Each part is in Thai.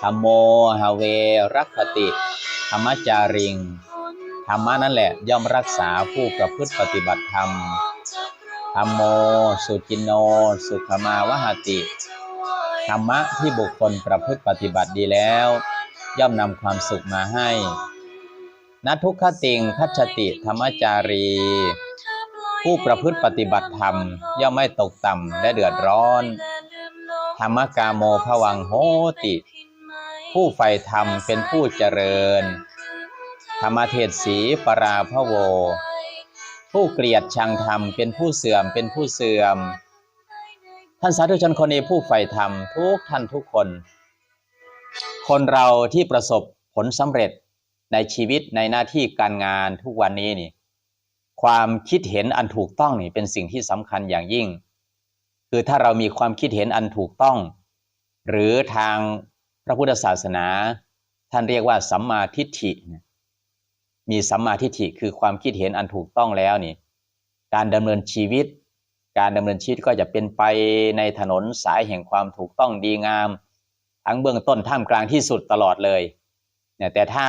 ธรรมโมหาเวรักขติ ธรรมจาริง ธรรมะนั่นแหละย่อมรักษาผู้ประพฤติปฏิบัติธรรม ธรรมโม สุจินโน สุขมาวหติ ธรรมะที่บุคคลประพฤติปฏิบัติดีแล้ว ย่อมนำความสุขมาให้นัทุกขติงคัจฉติธรรมจารี ผู้ประพฤติปฏิบัติธรรม ย่อมไม่ตกต่ำและเดือดร้อน ธรรมกาโมภวังโหติ ผู้ใฝ่ธรรมเป็นผู้เจริญ ธรรมเทศสีปราพโว ผู้เกลียดชังธรรมเป็นผู้เสื่อมเป็นผู้เสื่อม ท่านสาธุชนคนนี้ผู้ใฝ่ธรรมทุกท่านทุกคน คนเราที่ประสบผลสำเร็จในชีวิตในหน้าที่การงานทุกวันนี้นี่ ความคิดเห็นอันถูกต้องนี่เป็นสิ่งที่สำคัญอย่างยิ่ง คือถ้าเรามีความคิดเห็นอันถูกต้อง หรือทาง พระพุทธศาสนา ท่านเรียกว่าสัมมาทิฏฐิมีสัมมาทิฏฐิคือความคิดเห็นอันถูกต้องแล้วนี่การดำเนินชีวิต การดำเนินชีวิตก็จะเป็นไปในถนนสายแห่งความถูกต้องดีงาม ทั้งเบื้องต้นท่ามกลางที่สุดตลอดเลยเนี่ยแต่ถ้า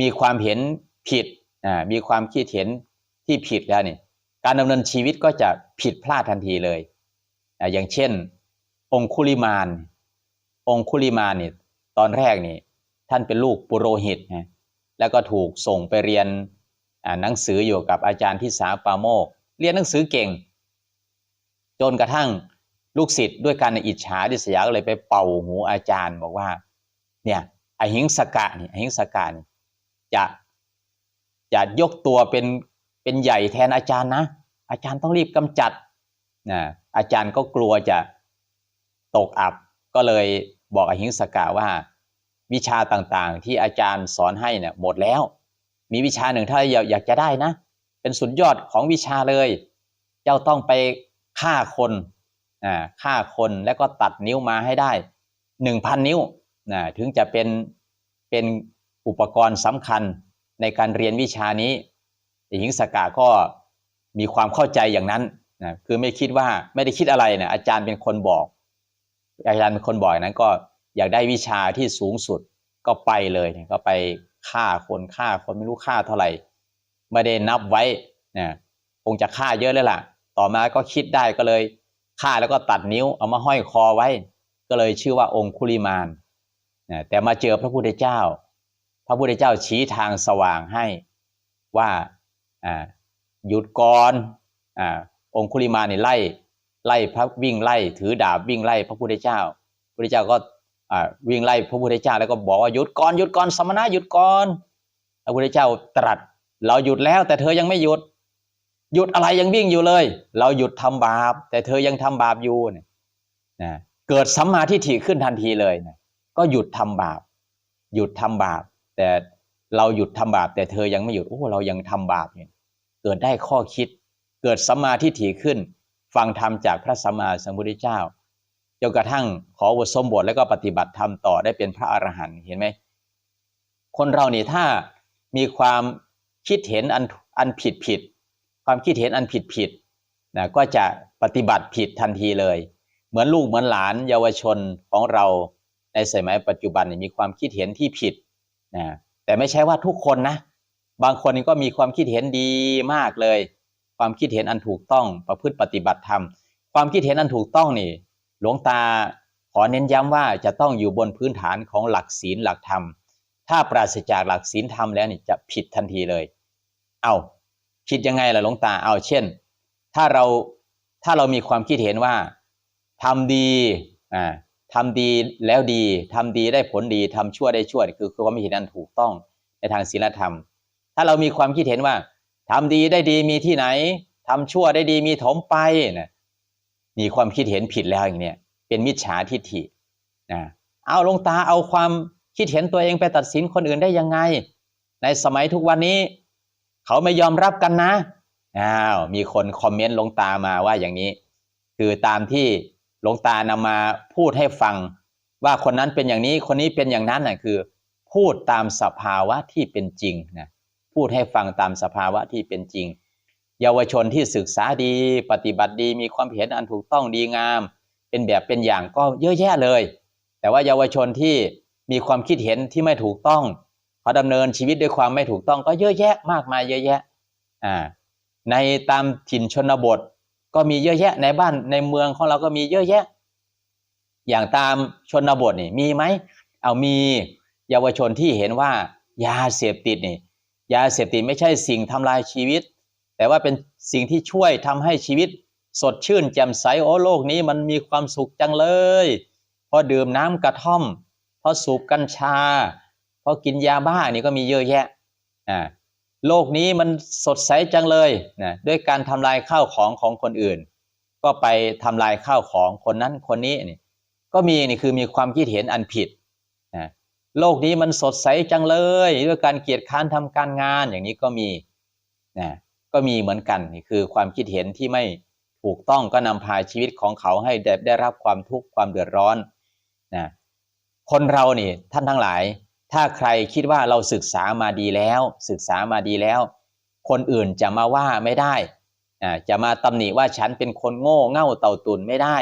มีความเห็นผิดอ่ามีความคิดเห็นที่ผิดแล้วนี่การดำเนินชีวิตก็จะผิดพลาดทันทีเลย อย่างเช่น องคุลิมาน องคุลิมานนี่ตอนแรกนี่ท่านเป็นลูกปุโรหิตนะแล้วก็ถูกส่งไปเรียนหนังสืออยู่กับอาจารย์ที่สาปาโมก เรียนหนังสือเก่ง จนกระทั่งลูกศิษย์ด้วยการอิจฉาดิษยาก็เลยไปเป่าหูอาจารย์บอกว่า เนี่ยอหิงสกะนี่อหิงสกะนี่จะจะยกตัวเป็นเป็นใหญ่แทนอาจารย์นะ อาจารย์ต้องรีบกำจัดนะอาจารย์ก็กลัวจะตกอับก็เลย บอกอหิงสกะว่า วิชาต่างๆ ที่อาจารย์สอนให้เนี่ยหมดแล้ว มีวิชาหนึ่งถ้าอยากจะได้นะ เป็นสุดยอดของวิชาเลย เจ้าต้องไปฆ่าคนนะฆ่าคนแล้วก็ตัดนิ้วมาให้ได้หนึ่งพันนิ้วนะถึงจะเป็นเป็นอุปกรณ์สำคัญในการเรียนวิชานี้หญิงสกาก็มีความเข้าใจอย่างนั้นนะคือไม่คิดว่าไม่ได้คิดอะไรนะอาจารย์เป็นคนบอก อาจารย์เป็นคนบ่อกนั้นก็อยากได้วิชาที่สูงสุดก็ไปเลยก็ไปฆ่าคนฆ่าคนไม่รู้ฆ่าเท่าไหร่ ไม่ได้นับไว้นะคงจะฆ่าเยอะเลยล่ะ ต่อมาก็คิดได้ก็เลยฆ่าแล้วก็ตัดนิ้วเอามาห้อยคอไว้ ก็เลยชื่อว่าองคุลิมานนะแต่มาเจอพระพุทธเจ้า พระพุทธเจ้าชี้ทางสว่างให้ว่าอ่าหยุดก่อนอ่าองคุลิมานนี่ไล่ ไล่พระวิ่งไล่ถือดาบวิ่งไล่พระพุทธเจ้าพระพุทธเจ้าก็วิ่งไล่พระพุทธเจ้าแล้วก็บอกว่าหยุดก่อนหยุดก่อนสมณะหยุดก่อนพระพุทธเจ้าตรัส เราหยุดแล้วแต่เธอยังไม่หยุด หยุดอะไรยังวิ่งอยู่เลย เราหยุดทำบาป แต่เธอยังทำบาปอยู่เนี่ยนะเกิดสัมมาทิฏฐิขึ้นทันทีเลยนะก็หยุดทำบาป หยุดทำบาป แต่เราหยุดทำบาป แต่เธอยังไม่หยุดโอ้เรายังทำบาปเนี่ยเกิดได้ข้อคิด เกิดสัมมาทิฏฐิขึ้น ฟังธรรมจากพระสัมมาสัมพุทธเจ้าจนกระทั่งขอวสมบทแล้วก็ปฏิบัติธรรมต่อได้เป็นพระอรหันต์เห็นไหมคนเรานี่ถ้ามีความคิดเห็นอันอันผิดผิด ความคิดเห็นอันผิดผิดนะก็จะปฏิบัติผิดทันทีเลย เหมือนลูกเหมือนหลานเยาวชนของเราในสมัยปัจจุบันมีความคิดเห็นที่ผิดนะแต่ไม่ใช่ว่าทุกคนนะ บางคนก็มีความคิดเห็นดีมากเลย ความคิดเห็นอันถูกต้องประพฤติปฏิบัติธรรม ความคิดเห็นอันถูกต้องนี่หลวงตาขอเน้นย้ำว่าจะต้องอยู่บนพื้นฐานของหลักศีลหลักธรรม ถ้าปราศจากหลักศีลธรรมแล้วนี่จะผิดทันทีเลย เอาผิดยังไงล่ะหลวงตาเอาเช่น ถ้าเราถ้าเรามีความคิดเห็นว่าทำดีอ่าทำดีแล้วดีทำดีได้ผลดีทำชั่วได้ชั่วนี่คือคือความคิดเห็นอันถูกต้องในทางศีลธรรม ถ้าเรามีความคิดเห็นว่า ทำดีได้ดีมีที่ไหนทำชั่วได้ดีมีถมไปนะมีความคิดเห็นผิดแล้วอย่างเนี้ยเป็นมิจฉาทิฏฐินะเอาลงตาเอาความคิดเห็นตัวเองไปตัดสินคนอื่นได้ยังไง ในสมัยทุกวันนี้ เขาไม่ยอมรับกันนะอ้าวมีคนคอมเมนต์ลงตามาว่าอย่างนี้ คือตามที่ลงตานำมาพูดให้ฟัง ว่าคนนั้นเป็นอย่างนี้คนนี้เป็นอย่างนั้นน่ะคือ พูดตามสภาวะที่เป็นจริงนะ พูดให้ฟังตามสภาวะที่เป็นจริง เยาวชนที่ศึกษาดี ปฏิบัติดี มีความเห็นอันถูกต้องดีงาม เป็นแบบเป็นอย่างก็เยอะแยะเลย แต่ว่าเยาวชนที่มีความคิดเห็นที่ไม่ถูกต้องเขาดำเนินชีวิตด้วยความไม่ถูกต้องก็เยอะแยะมากมายเยอะแยะอ่าในตามถิ่นชนบท ก็มีเยอะแยะในบ้านในเมืองของเราก็มีเยอะแยะ อย่างตามชนบทนี่มีไหมเอามีเยาวชนที่เห็นว่ายาเสพติดนี่ ยาเสพติดไม่ใช่สิ่งทำลายชีวิต แต่ว่าเป็นสิ่งที่ช่วยทำให้ชีวิต สดชื่นแจ่มใสโอ้โลกนี้มันมีความสุขจังเลย พอดื่มน้ำกระท่อม พอสูบกัญชา พอกินยาบ้านี่ก็มีเยอะแยะอ่าโลกนี้มันสดใสจังเลยนะด้วยการทำลายข้าวของของคนอื่น ก็ไปทำลายข้าวของคนนั้นคนนี้นี่ก็มีนี่คือมีความคิดเห็นอันผิด โลกนี้มันสดใสจังเลยด้วยการเกียร์ค้านทำการงานอย่างนี้ก็มีนะก็มีเหมือนกันนี่คือความคิดเห็นที่ไม่ถูกต้องก็นำพาชีวิตของเขาให้ได้ได้รับความทุกข์ความเดือดร้อนนะคนเรานี่ท่านทั้งหลาย ถ้าใครคิดว่าเราศึกษามาดีแล้ว ศึกษามาดีแล้ว คนอื่นจะมาว่าไม่ได้อ่าจะมาตำหนิว่าฉันเป็นคนโง่เง่าเต่าตุนไม่ได้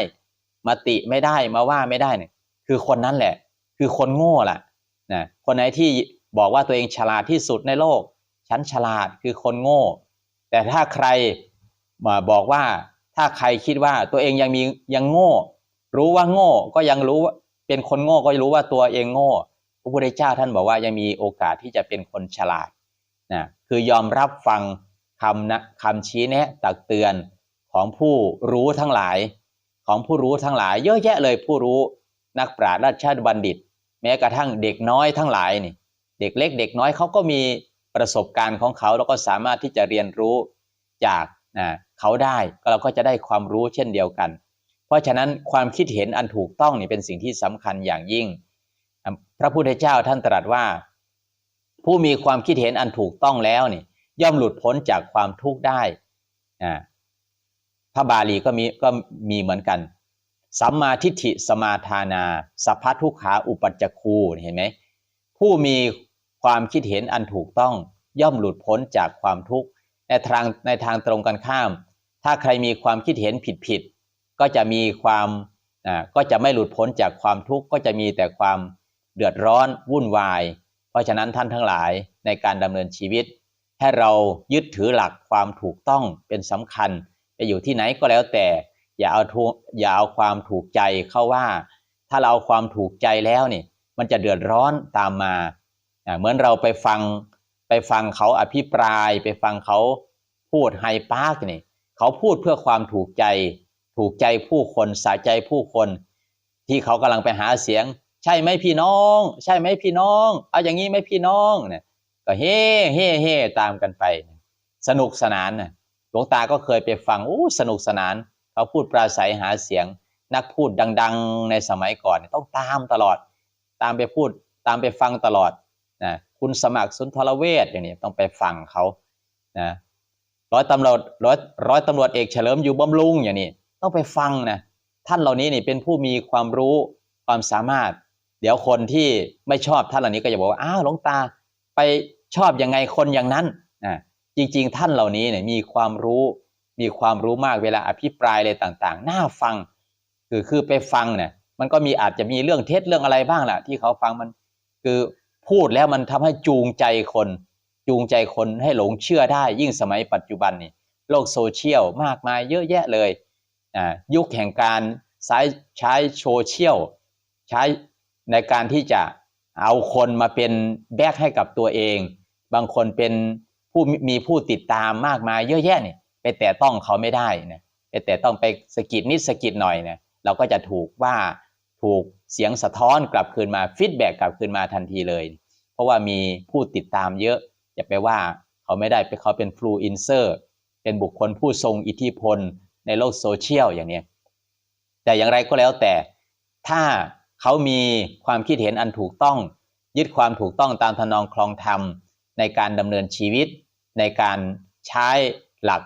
มาติไม่ได้มาว่าไม่ได้เนี่ยคือคนนั้นแหละ คือคนโง่ล่ะ นะคนไหนที่บอกว่าตัวเองฉลาดที่สุดในโลก ฉันฉลาดคือคนโง่ แต่ถ้าใครมาบอกว่าถ้าใครคิดว่าตัวเองยังมียังโง่ รู้ว่าโง่ก็ยังรู้ว่าเป็นคนโง่ก็รู้ว่าตัวเองโง่ พระพุทธเจ้าท่านบอกว่ายังมีโอกาสที่จะเป็นคนฉลาดนะคือยอมรับฟังคำนะคำชี้แนะตักเตือนของผู้รู้ทั้งหลาย ของผู้รู้ทั้งหลาย เยอะแยะเลยผู้รู้นักปราชญ์ราชบัณฑิต แม้กระทั่งเด็กน้อยทั้งหลายนี่เด็กเล็กเด็กน้อยเขาก็มีประสบการณ์ของเขาแล้วก็สามารถที่จะเรียนรู้จากเขาได้เราก็จะได้ความรู้เช่นเดียวกัน เพราะฉะนั้นความคิดเห็นอันถูกต้องนี่เป็นสิ่งที่สำคัญอย่างยิ่ง พระพุทธเจ้าท่านตรัสว่า ผู้มีความคิดเห็นอันถูกต้องแล้วนี่ย่อมหลุดพ้นจากความทุกข์ได้อ่าพระบาลีก็มีก็มีเหมือนกัน สัมมาทิฏฐิสมาทานา สัพพทุกขาอุปัจจคูเห็นไหมผู้มีความคิดเห็นอันถูกต้องย่อมหลุดพ้นจากความทุกข์ในทางในทางตรงกันข้าม ถ้าใครมีความคิดเห็นผิดผิดก็จะมีความอ่าก็จะไม่หลุดพ้นจากความทุกข์ก็จะมีแต่ความเดือดร้อนวุ่นวาย เพราะฉะนั้นท่านทั้งหลายในการดำเนินชีวิต ให้เรายึดถือหลักความถูกต้องเป็นสำคัญจะอยู่ที่ไหนก็แล้วแต่ อย่าเอาทุอย่าเอาความถูกใจเข้าว่า ถ้าเราเอาความถูกใจแล้วนี่มันจะเดือดร้อนตามมาเหมือนเราไปฟังไปฟังเขาอภิปราย ไปฟังเขาพูดไฮปาร์กนี่เขาพูดเพื่อความถูกใจ ถูกใจผู้คนสาใจผู้คน ที่เขากำลังไปหาเสียง ใช่ไหมพี่น้อง ใช่ไหมพี่น้องเอาอย่างนี้ไหมพี่น้องเนี่ยก็เฮ่เฮ่เฮ่ตามกันไป สนุกสนานน่ะหลวงตาก็เคยไปฟังโอ้สนุกสนาน เขาพูดปราศัยหาเสียง นักพูดดัง ๆในสมัยก่อนต้องตามตลอด ตามไปพูดตามไปฟังตลอดนะคุณสมัครสุนทรเวชอย่างนี้ต้องไปฟังเขานะร้อยตำรวจร้อยร้อยตำรวจเอกเฉลิมอยู่บำรุงอย่างนี้ต้องไปฟังนะท่านเหล่านี้นี่เป็นผู้มีความรู้ความสามารถ เดี๋ยวคนที่ไม่ชอบท่านเหล่านี้ก็จะบอกว่าอ้าวหลวงตาไปชอบยังไงคนอย่างนั้นนะจริง ๆ ท่านเหล่านี้เนี่ยมีความรู้ มีความรู้มากเวลาอภิปรายอะไรต่างๆ น่าฟัง คือคือไปฟังเนี่ยมันก็มีอาจจะมีเรื่องเท็จเรื่องอะไรบ้างแหละที่เขาฟังมันคือพูดแล้วมันทำให้จูงใจคน จูงใจคนให้หลงเชื่อได้ ยิ่งสมัยปัจจุบันนี่โลกโซเชียลมากมายเยอะแยะเลยอ่ายุคแห่งการใช้ใช้โซเชียลใช้ในการที่จะเอาคนมาเป็นแบกให้กับตัวเอง บางคนเป็นผู้มีผู้ติดตามมากมายเยอะแยะเนี่ย แตะต้องเขาไม่ได้นะไปแตะต้องไปสกิดนิดสกิดหน่อยเนี่ยเราก็จะถูกว่าถูกเสียงสะท้อนกลับคืนมาฟีดแบ็กกลับคืนมาทันทีเลย เพราะว่ามีผู้ติดตามเยอะ อย่าไปว่าเขาไม่ได้เขาเป็นฟลูอินเซอร์เป็นบุคคลผู้ทรงอิทธิพลในโลกโซเชียลอย่างนี้แต่อย่างไรก็แล้วแต่ ถ้าเขามีความคิดเห็นอันถูกต้อง ยึดความถูกต้องตามทำนองคลองธรรม ในการดำเนินชีวิต ในการใช้หลัก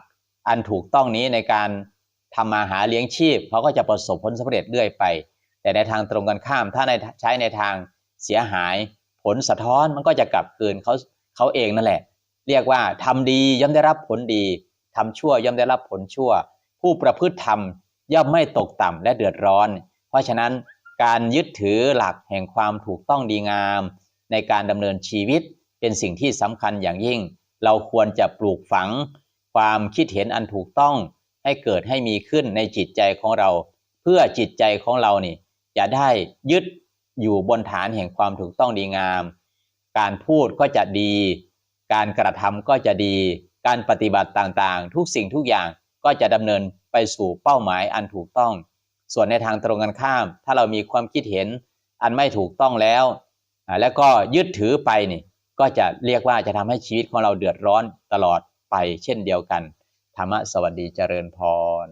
อันถูกต้องนี้ในการทำมาหาเลี้ยงชีพเขาก็จะประสบผลสำเร็จเรื่อยไป แต่ในทางตรงกันข้ามถ้าในใช้ในทางเสียหายผลสะท้อนมันก็จะกลับคืนเขาเขาเองนั่นแหละ เรียกว่าทำดีย่อมได้รับผลดีทำชั่วย่อมได้รับผลชั่ว ผู้ประพฤติธรรมย่อมไม่ตกต่ำและเดือดร้อน เพราะฉะนั้นการยึดถือหลักแห่งความถูกต้องดีงาม ในการดำเนินชีวิตเป็นสิ่งที่สำคัญอย่างยิ่ง เราควรจะปลูกฝัง ความคิดเห็นอันถูกต้องให้เกิดให้มีขึ้นในจิตใจของเรา เพื่อจิตใจของเรานี่จะได้ยึดอยู่บนฐานแห่งความถูกต้องดีงาม การพูดก็จะดี การกระทำก็จะดี การปฏิบัติต่างๆ ทุกสิ่งทุกอย่างก็จะดำเนินไปสู่เป้าหมายอันถูกต้อง ส่วนในทางตรงกันข้าม ถ้าเรามีความคิดเห็นอันไม่ถูกต้องแล้ว แล้วก็ยึดถือไปนี่ก็จะเรียกว่าจะทำให้ชีวิตของเราเดือดร้อนตลอด ไปเช่นเดียวกัน ธรรมะสวัสดีเจริญพร